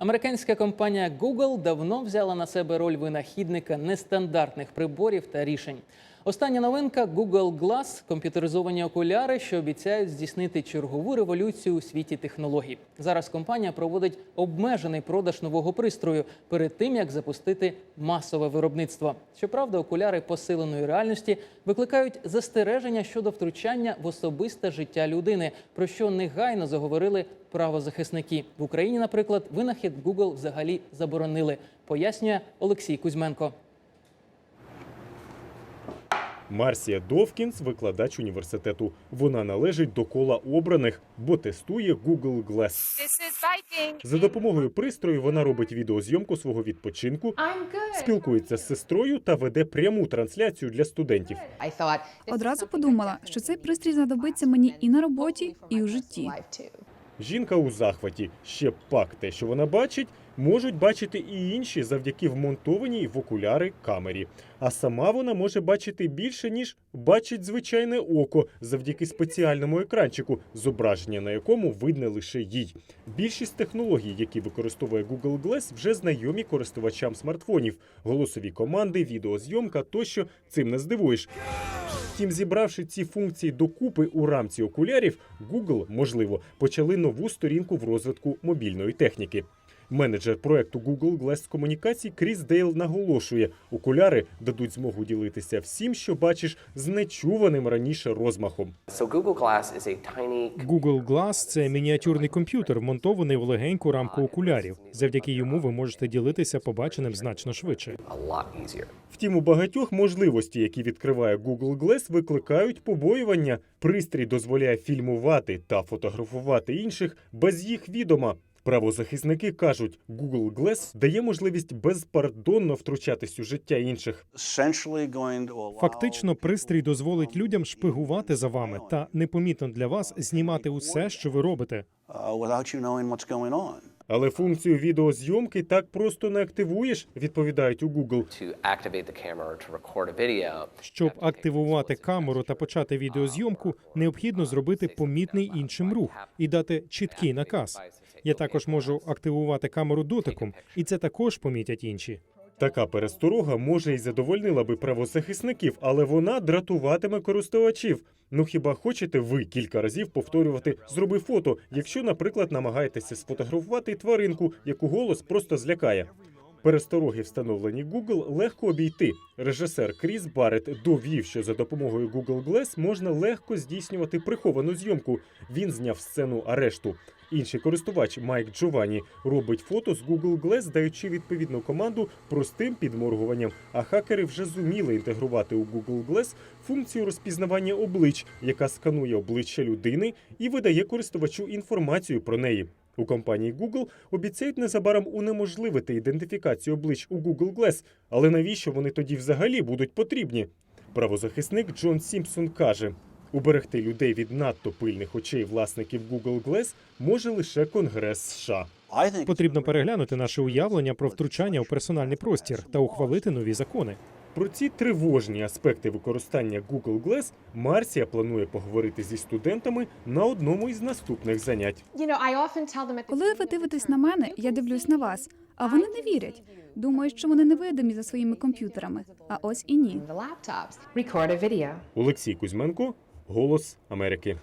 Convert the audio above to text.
Американська компанія Google давно взяла на себе роль винахідника нестандартних приборів та рішень. Остання новинка Google Glass – комп'ютеризовані окуляри, що обіцяють здійснити чергову революцію у світі технологій. Зараз компанія проводить обмежений продаж нового пристрою перед тим, як запустити масове виробництво. Щоправда, окуляри посиленої реальності викликають застереження щодо втручання в особисте життя людини, про що негайно заговорили правозахисники в Україні. Наприклад, винахід Google взагалі заборонили. Пояснює Олексій Кузьменко. Марсія Довкінс, викладач університету. Вона належить до кола обраних, бо тестує Google Glass. За допомогою пристрою вона робить відеозйомку свого відпочинку, спілкується з сестрою та веде пряму трансляцію для студентів. Одразу подумала, що цей пристрій знадобиться мені і на роботі, і у житті. Жінка у захваті. Ще пак те, що вона бачить, можуть бачити і інші завдяки вмонтованій в окуляри камері. А сама вона може бачити більше, ніж бачить звичайне око завдяки спеціальному екранчику, зображення на якому видне лише їй. Більшість технологій, які використовує Google Glass, вже знайомі користувачам смартфонів, голосові команди, відеозйомка тощо цим не здивуєш. Втім, зібравши ці функції докупи у рамці окулярів, Google, можливо, почали нову сторінку в розвитку мобільної техніки. Менеджер проекту Google Glass комунікацій Кріс Дейл наголошує, окуляри дадуть змогу ділитися всім, що бачиш, з нечуваним раніше розмахом. Google Glass це мініатюрний комп'ютер, вмонтований в легеньку рамку окулярів. Завдяки йому ви можете ділитися побаченим значно швидше. Втім, у багатьох можливості, які відкриває Google Glass, викликають побоювання. Пристрій дозволяє фільмувати та фотографувати інших без їх відома. Правозахисники кажуть, Google Glass дає можливість безпардонно втручатись у життя інших. Фактично, пристрій дозволить людям шпигувати за вами та непомітно для вас знімати усе, що ви робите. uh. Але функцію відеозйомки так просто не активуєш, відповідають у Google. Щоб активувати камеру та почати відеозйомку, необхідно зробити помітний іншим рух і дати чіткий наказ. Я також можу активувати камеру дотиком, і це також помітять інші. Така пересторога може й задовольнила би правозахисників, але вона дратуватиме користувачів. Ну хіба хочете ви кілька разів повторювати зроби фото, якщо, наприклад, намагаєтеся сфотографувати тваринку, яку голос просто злякає. Перестороги, встановлені Google, легко обійти. Режисер Кріс Барретт довів, що за допомогою Google Glass можна легко здійснювати приховану зйомку. Він зняв сцену арешту. Інший користувач Майк Джованні робить фото з Google Glass, даючи відповідну команду простим підморгуванням. А хакери вже зуміли інтегрувати у Google Glass функцію розпізнавання облич, яка сканує обличчя людини і видає користувачу інформацію про неї. У компанії Google обіцяють незабаром унеможливити ідентифікацію облич у Google Glass, але навіщо вони тоді взагалі будуть потрібні? Правозахисник Джон Сімпсон каже: уберегти людей від надто пильних очей власників Google Glass може лише Конгрес США. Потрібно переглянути наше уявлення про втручання у персональний простір та ухвалити нові закони. Про ці тривожні аспекти використання Google Glass Марсія планує поговорити зі студентами на одному із наступних занять. Коли ви дивитесь на мене, я дивлюсь на вас, а вони не вірять. Думають, що вони невидимі за своїми комп'ютерами. А ось і ні. Олексій Кузьменко, Голос Америки.